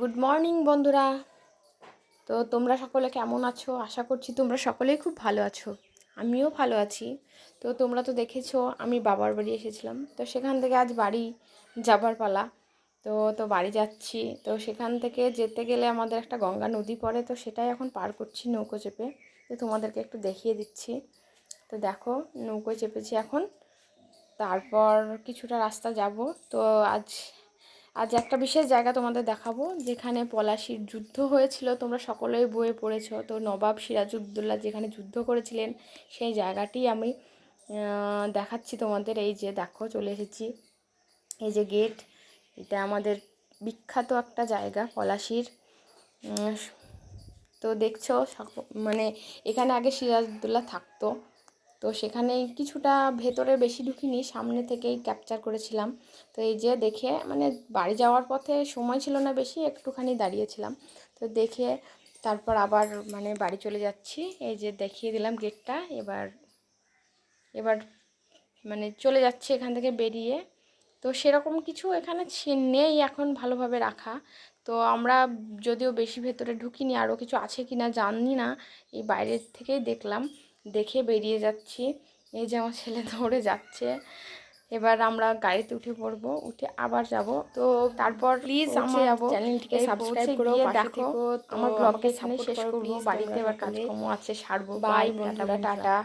Good morning বন্ধুরা। তো তোমরা সকলে কেমন আছো? আশা করছি তোমরা সকলেই খুব ভালো আছো। আমিও ভালো আছি। তো তোমরা তো দেখেছ, আমি বাবার বাড়ি এসেছিলাম। তো সেখান থেকে আজ বাড়ি যাবার পালা। তো তো বাড়ি যাচ্ছি। তো সেখান থেকে যেতে গেলে আমাদের একটা গঙ্গা নদী পড়ে, তো সেটাই এখন পার করছি নৌকো চেপে। তো তোমাদেরকে একটু দেখিয়ে দিচ্ছি। তো দেখো, নৌকো চেপেছি এখন। তারপর কিছুটা রাস্তা যাব। তো আজ আজ একটা বিশেষ জায়গা তোমাদের দেখাবো, যেখানে পলাশির যুদ্ধ হয়েছিল। তোমরা সকলেই বইয়ে পড়েছো। তো নবাব সিরাজউদ্দৌলা যেখানে যুদ্ধ করেছিলেন, সেই জায়গাটি আমি দেখাচ্ছি তোমাদের। এই যে দেখো, চলে এসেছি। এই যে গেট, এটা আমাদের বিখ্যাত একটা জায়গা পলাশির। তো দেখছ মানে এখানে আগে সিরাজউদ্দৌলা থাকতো। তো সেখানে কিছুটা ভেতরে বেশি ঢুকিনি, সামনে থেকেই ক্যাপচার করেছিলাম। তো এই যে দেখে মানে বাড়ি যাওয়ার পথে সময় ছিল না বেশি, একটুখানি দাঁড়িয়েছিলাম। তো দেখে তারপর আবার মানে বাড়ি চলে যাচ্ছি। এই যে দেখিয়ে দিলাম গেটটা এবার এবার মানে চলে যাচ্ছে এখান থেকে বেরিয়ে। তো সেরকম কিছু এখানে নেই এখন ভালোভাবে রাখা। তো আমরা যদিও বেশি ভেতরে ঢুকিনি, আরও কিছু আছে কি না জানি না, এই বাইরের থেকেই দেখলাম। দেখে বেরিয়ে যাচ্ছি। এই যে আমার ছেলে দৌড়ে যাচ্ছে। এবার আমরা গাড়িতে উঠে পড়ব উঠে আবার যাব। তো তারপর প্লিজ আমার চ্যানেলটিকে সাবস্ক্রাইব করো দেখো। আমার ব্লগকে শেষ করব। বাড়িতে এবার কাজকর্ম আছে সারবো। বাই বন্ধুরা। টাটা।